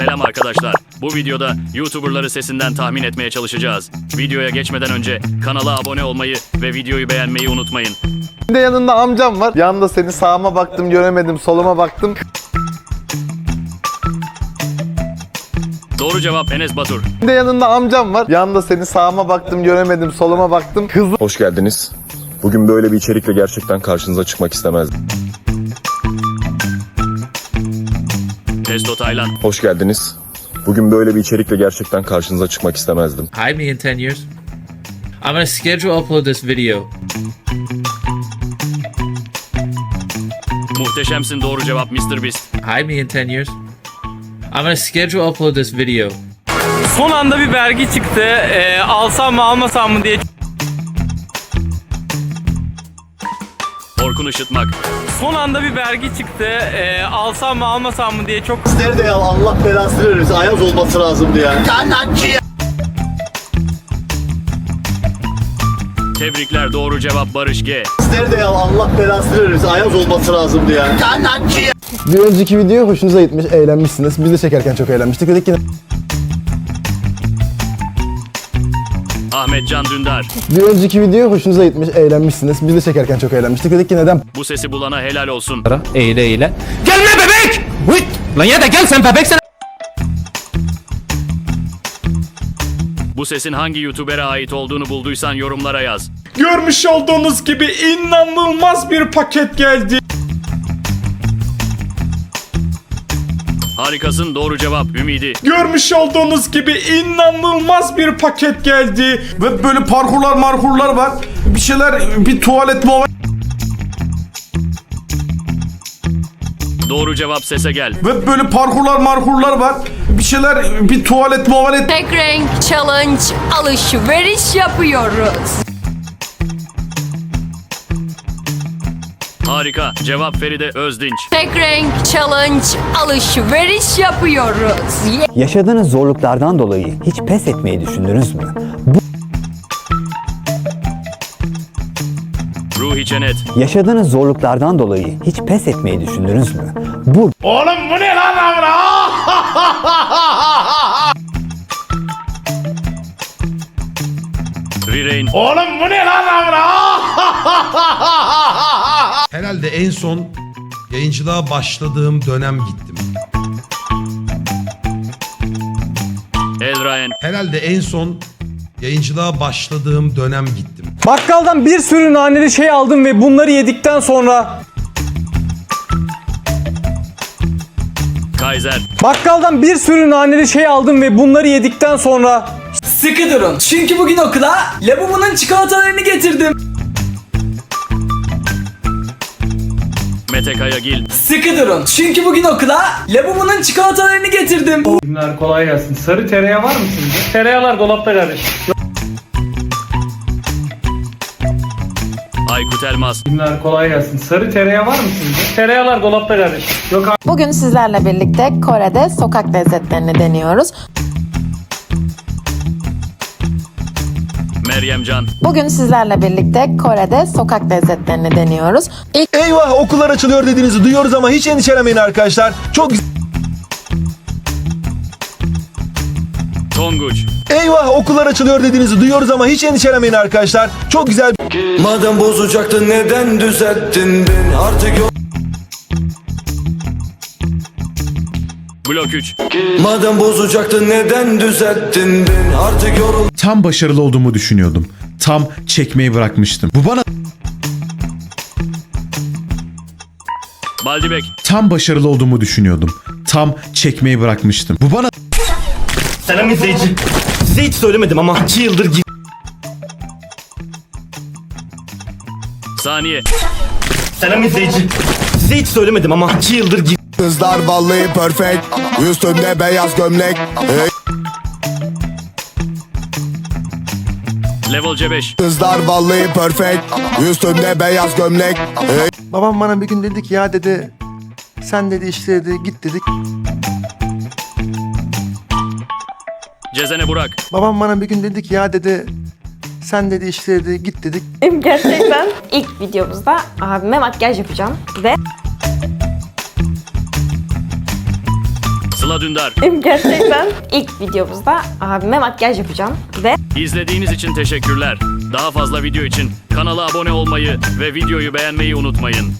Selam arkadaşlar. Bu videoda YouTuber'ları sesinden tahmin etmeye çalışacağız. Videoya geçmeden önce kanala abone olmayı ve videoyu beğenmeyi unutmayın. Bir de yanında amcam var. Yanında seni sağıma baktım göremedim, soluma baktım. Doğru cevap Enes Batur. Bir de yanında amcam var. Yanında seni sağıma baktım göremedim, soluma baktım. Hızlı Hoş geldiniz. Bugün böyle bir içerikle gerçekten karşınıza çıkmak istemezdim. Testo Taylan. Hoş geldiniz. Bugün böyle bir içerikle gerçekten karşınıza çıkmak istemezdim. Hide me in 10 years. I'm gonna schedule upload this video. Muhteşemsin doğru cevap Mr. Beast. Hide me in 10 years. I'm gonna schedule upload this video. Son anda bir vergi çıktı. Ee, alsam mı almasam mı diye Orkun Işıtmak. son anda bir vergi çıktı. Ee, alsam mı almasam mı diye çok Nerede ya Allah belasını vermesin. Ayaz olması lazımdı ya. Tebrikler doğru cevap Barış G. Nerede ya Allah belasını vermesin. Ayaz olması lazımdı ya. Bir önceki video hoşunuza gitmiş, eğlenmişsiniz. Biz de çekerken çok eğlenmiştik. Dedik ki Ahmet Can Dündar. bir önceki video hoşunuza gitmiş, eğlenmişsiniz. Biz de çekerken çok eğlenmiştik. Dedik ki neden Bu sesi bulana helal olsun. Eğile eğile. Gelme bebek! Hıt! Lan ya da gel sen bebeksen. Bu sesin hangi YouTuber'e ait olduğunu bulduysan yorumlara yaz. Görmüş olduğunuz gibi inanılmaz bir paket geldi. Harikasın doğru cevap Ümidi. Görmüş olduğunuz gibi inanılmaz bir paket geldi. Ve böyle parkurlar markurlar var. Bir şeyler bir tuvalet muhabbet Doğru cevap sese gel. ve böyle parkurlar markurlar var. Bir şeyler bir tuvalet muhabbet Tek renk challenge alışveriş yapıyoruz. Harika. Cevap Feride Özdinç. Tek renk challenge alışveriş yapıyoruz. Ye- Yaşadığınız zorluklardan dolayı hiç pes etmeyi düşündünüz mü? Ruhi Çenet. Yaşadığınız zorluklardan dolayı hiç pes etmeyi düşündünüz mü? Bu Oğlum bu ne lan amına? Rirein. Oğlum bu ne lan amına? Herhalde en son yayıncılığa başladığım dönem gittim. Elraen. Herhalde en son yayıncılığa başladığım dönem gittim. Bakkaldan bir sürü naneli şey aldım ve bunları yedikten sonra Kaiser. Bakkaldan bir sürü naneli şey aldım ve bunları yedikten sonra Sıkı durun. Çünkü bugün okula Labubu'nun çikolatalarını getirdim. Mete Kayagil. Sıkı durun. Çünkü bugün okula Labubu'nun çikolatalarını getirdim. Günler kolay gelsin. Sarı tereyağı var mı sizde? Tereyağlar dolapta kardeşim. Aykut Elmas. Günler kolay gelsin. Sarı tereyağı var mı sizde? Tereyağlar dolapta kardeşim. Yok Bugün sizlerle birlikte Kore'de sokak lezzetlerini deniyoruz. Meryem Can. Bugün sizlerle birlikte Kore'de sokak lezzetlerini deniyoruz. İlk Eyvah okullar açılıyor dediğinizi duyuyoruz ama hiç endişelenmeyin arkadaşlar. Çok güzel. Tonguç. Eyvah okullar açılıyor dediğinizi duyuyoruz ama hiç endişelenmeyin arkadaşlar. Çok güzel. Madem bozacaktın neden düzelttin beni artık yok. Blok 3. Madem bozacaktın neden düzelttin beni artık yorul. Tam başarılı olduğumu düşünüyordum. Tam çekmeyi bırakmıştım. Bu bana Baldibek. tam başarılı olduğumu düşünüyordum. Tam çekmeyi bırakmıştım. Bu bana Selam izleyici. Size hiç söylemedim ama 2 yıldır git. Saniye. Selam izleyici. Size hiç söylemedim ama 2 yıldır git. Kızlar vallahi perfect. Üstünde beyaz gömlek. Level C5. Kızlar vallahi perfect. Üstünde beyaz gömlek. Babam bana bir gün dedi ki ya dedi sen dedi işte dedi git dedik. Cezene Burak. Babam bana bir gün dedi ki ya dedi sen dedi işte dedi git dedik. gerçekten ilk videomuzda abime makyaj yapacağım ve Sıla Dündar. Gerçekten ilk videomuzda abime makyaj yapacağım ve İzlediğiniz için teşekkürler. Daha fazla video için kanala abone olmayı ve videoyu beğenmeyi unutmayın.